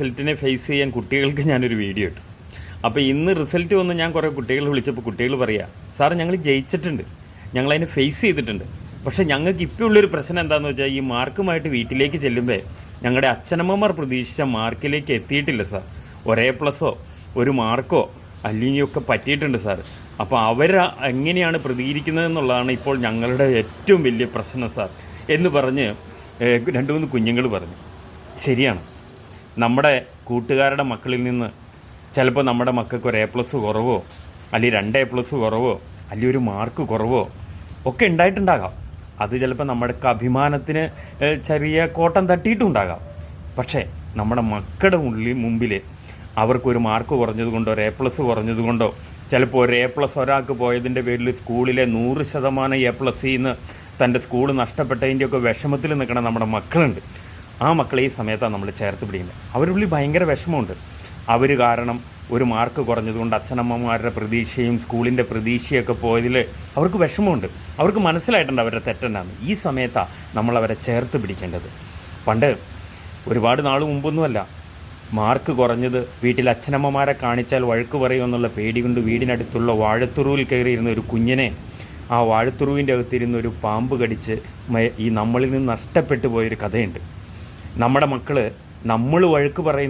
റിസൾട്ടിനെ face ചെയ്യാൻ കുട്ടികൾക്ക് ഞാനൊരു വീഡിയോ ഇട്ടു. അപ്പോൾ ഇന്ന് റിസൾട്ട് വന്ന് ഞാൻ കുറേ കുട്ടികൾ വിളിച്ചപ്പോൾ കുട്ടികൾ പറയുക സാർ ഞങ്ങൾ ജയിച്ചിട്ടുണ്ട്. ഞങ്ങളതിനെ ഫേസ് ചെയ്തിട്ടുണ്ട്. പക്ഷേ ഞങ്ങൾക്ക് ഇപ്പോൾ ഉള്ളൊരു പ്രശ്നം എന്താണെന്ന് വെച്ചാൽ ഈ മാർക്കുമായിട്ട് വീട്ടിലേക്ക് ചെല്ലുമ്പോൾ ഞങ്ങളുടെ അച്ഛനമ്മമാർ പ്രതീക്ഷിച്ച മാർക്കിലേക്ക് എത്തിയിട്ടില്ല സാർ. ഒരേ പ്ലസോ ഒരു മാർക്കോ അല്ലെങ്കിൽ പറ്റിയിട്ടുണ്ട് സാർ. അപ്പോൾ അവർ എങ്ങനെയാണ് പ്രതികരിക്കുന്നതെന്നുള്ളതാണ് ഇപ്പോൾ ഞങ്ങളുടെ ഏറ്റവും വലിയ പ്രശ്നം സാർ എന്ന് പറഞ്ഞ് രണ്ട് മൂന്ന് കുഞ്ഞുങ്ങൾ പറഞ്ഞു. ശരിയാണ്. നമ്മുടെ കൂട്ടുകാരുടെ മക്കളിൽ നിന്ന് ചിലപ്പോൾ നമ്മുടെ മക്കൾക്ക് ഒരു എ പ്ലസ് കുറവോ അല്ലെങ്കിൽ രണ്ട് എ പ്ലസ് കുറവോ അല്ലെങ്കിൽ ഒരു മാർക്ക് കുറവോ ഒക്കെ ഉണ്ടായിട്ടുണ്ടാകാം. അത് ചിലപ്പോൾ നമ്മുടെ അഭിമാനത്തിന് ചെറിയ കോട്ടം തട്ടിയിട്ടുണ്ടാകാം. പക്ഷേ നമ്മുടെ മക്കളുടെ ഉള്ളിൽ മുമ്പിൽ അവർക്കൊരു മാർക്ക് കുറഞ്ഞതുകൊണ്ടോ ഒരു എ പ്ലസ് കുറഞ്ഞതുകൊണ്ടോ ചിലപ്പോൾ ഒരു എ പ്ലസ് ഒരാൾക്ക് പോയതിന്റെ പേരിൽ സ്കൂളിലെ നൂറ് ശതമാനം എ പ്ലസ് നിന്ന് തന്റെ സ്കൂൾ നഷ്ടപ്പെട്ടതിന്റെയൊക്കെ വിഷമത്തിൽ നിൽക്കുന്ന നമ്മുടെ മക്കളുണ്ട്. ആ മക്കളെ ഈ സമയത്താണ് നമ്മൾ ചേർത്ത് പിടിക്കുന്നത്. അവരുള്ളിൽ ഭയങ്കര വിഷമമുണ്ട്. അവർ കാരണം ഒരു മാർക്ക് കുറഞ്ഞതുകൊണ്ട് അച്ഛനമ്മമാരുടെ പ്രതീക്ഷയും സ്കൂളിന്റെ പ്രതീക്ഷയൊക്കെ പോയതിൽ അവർക്ക് വിഷമമുണ്ട്. അവർക്ക് മനസ്സിലായിട്ടുണ്ട് അവരുടെ തെറ്റെന്നാണ്. ഈ സമയത്താണ് അവരെ ചേർത്ത് പിടിക്കേണ്ടത്. പണ്ട് ഒരുപാട് നാൾ മുമ്പൊന്നുമല്ല മാർക്ക് കുറഞ്ഞത് വീട്ടിൽ അച്ഛനമ്മമാരെ കാണിച്ചാൽ വഴക്ക് പറയുമെന്നുള്ള പേടി കൊണ്ട് വീടിനടുത്തുള്ള വാഴത്തുറുവിൽ കയറിയിരുന്ന ഒരു കുഞ്ഞിനെ ആ വാഴത്തുറുവിന്റെ അകത്തിരുന്ന ഒരു പാമ്പ് കടിച്ച് ഈ നമ്മളിൽ നിന്ന് നഷ്ടപ്പെട്ടു പോയൊരു കഥയുണ്ട്. നമ്മുടെ മക്കൾ നമ്മൾ വഴുക്ക് പറയുന്ന